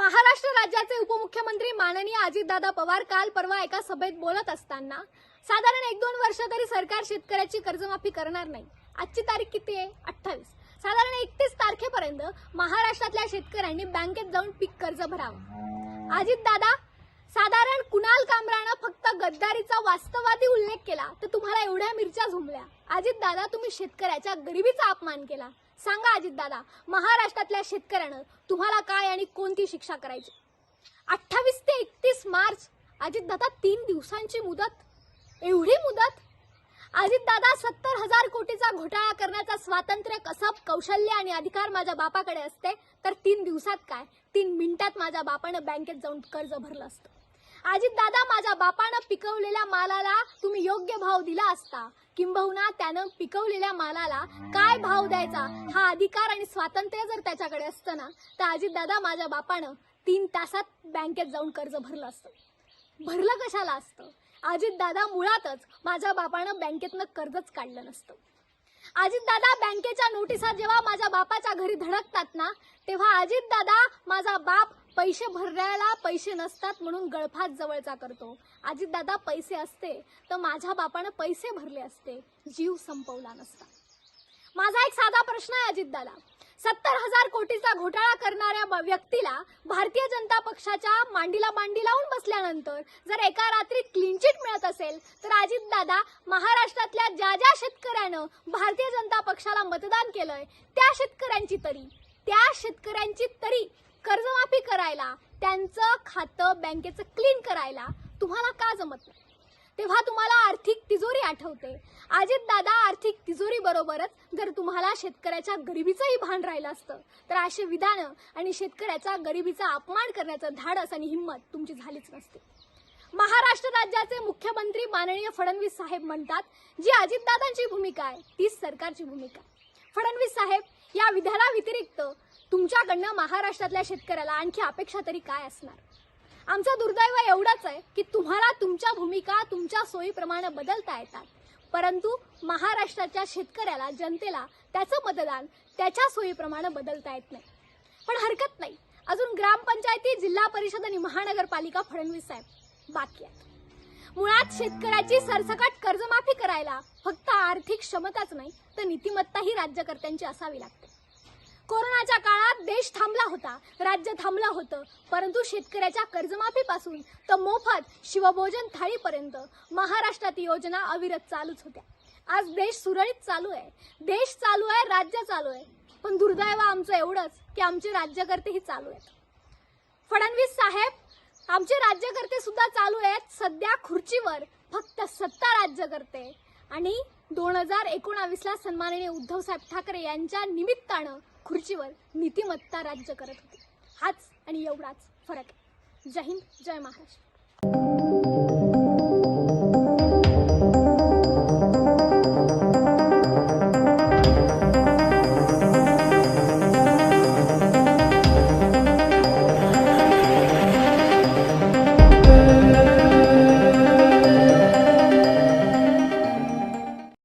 महाराष्ट्र राज्याचे उपमुख्यमंत्री माननीय अजितदादा पवार काल परवा एका सभेत बोलत असताना साधारण एक दोन वर्ष तरी सरकार शेतकऱ्याची कर्जमाफी करणार नाही. आजची तारीख किती आहे? अठ्ठावीस. साधारण एकतीस तारखेपर्यंत महाराष्ट्रातल्या शेतकऱ्यांनी बँकेत जाऊन पीक कर्ज भरावं. अजितदादा साधारण कुणाल कामरानं फक्त गद्दारीचा वास्तवादी उल्लेख केला तर तुम्हाला एवढ्या मिरच्या झुमल्या अजितदादा तुम्ही शेतकऱ्याच्या गरिबीचा अपमान केला. सांगा अजितदादा महाराष्ट्रातल्या शेतकऱ्यानं तुम्हाला काय आणि कोणती शिक्षा करायची? अठ्ठावीस ते एकतीस मार्च अजितदादा तीन दिवसांची मुदत. एवढी मुदत? अजितदादा सत्तर हजार कोटीचा घोटाळा करण्याचा स्वातंत्र्य कसब कौशल्य आणि अधिकार माझ्या बापाकडे असते तर तीन दिवसात काय? तीन मिनिटात माझ्या बापानं बँकेत जाऊन कर्ज भरलं असतं. अजितदादा माझ्या बापानं पिकवलेल्या मालाला तुम्ही योग्य भाव दिला असता. किंबहुना त्यानं पिकवलेल्या मालाला काय भाव द्यायचा हा अधिकार आणि स्वातंत्र्य जर त्याच्याकडे असतं ना तर अजितदादा माझ्या बापानं तीन तासात बँकेत जाऊन कर्ज भरलं असतं. भरलं कशाला असतं? अजितदादा मुळातच माझ्या बापानं बँकेतनं कर्जच काढलं नसतं. अजितदादा बँकेच्या नोटिसा जेव्हा माझ्या बापाच्या घरी धडकतात ना तेव्हा अजितदादा माझा बाप पैसे भरायला पैसे नसतात म्हणून गळफात जवळचा करतो. दादा पैसे असते तर माझ्या बापानं पैसे भरले असते. जीव संपवला नसता. माझा एक साधा प्रश्न आहे अजितदादा सत्तर हजार कोटीचा घोटाळा करणाऱ्या व्यक्तीला भारतीय जनता पक्षाच्या मांडीला मांडी लावून बसल्यानंतर जर एका रात्रीत क्लीन चिट मिळत असेल तर अजितदादा महाराष्ट्रातल्या ज्या ज्या शेतकऱ्यानं भारतीय जनता पक्षाला मतदान केलंय त्या शेतकऱ्यांची तरी. त्या शेतकऱ्यांची तरी. कर्जमाफी करायला त्यांचं खातं बँकेचं क्लीन करायला तुम्हाला का जमत नाही? तेव्हा तुम्हाला आर्थिक तिजोरी आठवते. अजित दादा आर्थिक तिजोरी बरोबरच जर तुम्हाला शेतकऱ्याच्या गरिबीचंही भान राहिलं असतं तर असे विधानं आणि शेतकऱ्याचा गरिबीचा अपमान करण्याचं धाडस आणि हिंमत तुमची झालीच नसते. महाराष्ट्र राज्याचे मुख्यमंत्री माननीय फडणवीस साहेब म्हणतात जी अजितदादांची भूमिका आहे तीच सरकारची भूमिका फडणवीस साहेब या विधाना व्यतिरिक्त तुमच्याकडनं महाराष्ट्रातल्या शेतकऱ्याला आणखी अपेक्षा तरी काय असणार? आमचं दुर्दैव एवढंच आहे की तुम्हाला तुमच्या भूमिका तुमच्या सोयीप्रमाणे बदलता येतात. परंतु महाराष्ट्राच्या शेतकऱ्याला जनतेला त्याचं मतदान त्याच्या सोयीप्रमाणे बदलता येत नाही. पण हरकत नाही. अजून ग्रामपंचायती जिल्हा परिषद आणि महानगरपालिका फडणवीस साहेब बाकी आहेत. मुळात शेतकऱ्याची सरसकट कर्जमाफी करायला फक्त आर्थिक क्षमताच नाही तर नीतिमत्ताही राज्यकर्त्यांची असावी लागते. कोरोनाच्या काळात देश थांबला होता राज्य थांबलं होतं परंतु शेतकऱ्याच्या कर्जमाफीपासून तर मोफत शिवभोजन थाळीपर्यंत महाराष्ट्रात योजना अविरत चालूच होत्या. आज देश सुरळीत चालू आहे. देश चालू आहे राज्य चालू आहे. पण दुर्दैव आमचं एवढंच की आमचे राज्यकर्तेही चालू आहेत. फडणवीस साहेब आमचे राज्यकर्ते सुद्धा चालू आहेत. सध्या खुर्चीवर फक्त सत्ता राज्यकर्ते आणि दोन हजार एकोणावीसला सन्माननीय उद्धव साहेब ठाकरे यांच्या निमित्तानं खुर्चीवर नीतिमत्ता राज्य करत होती. हाच आणि एवढाच फरक आहे. जय हिंद जय महाराष्ट्र.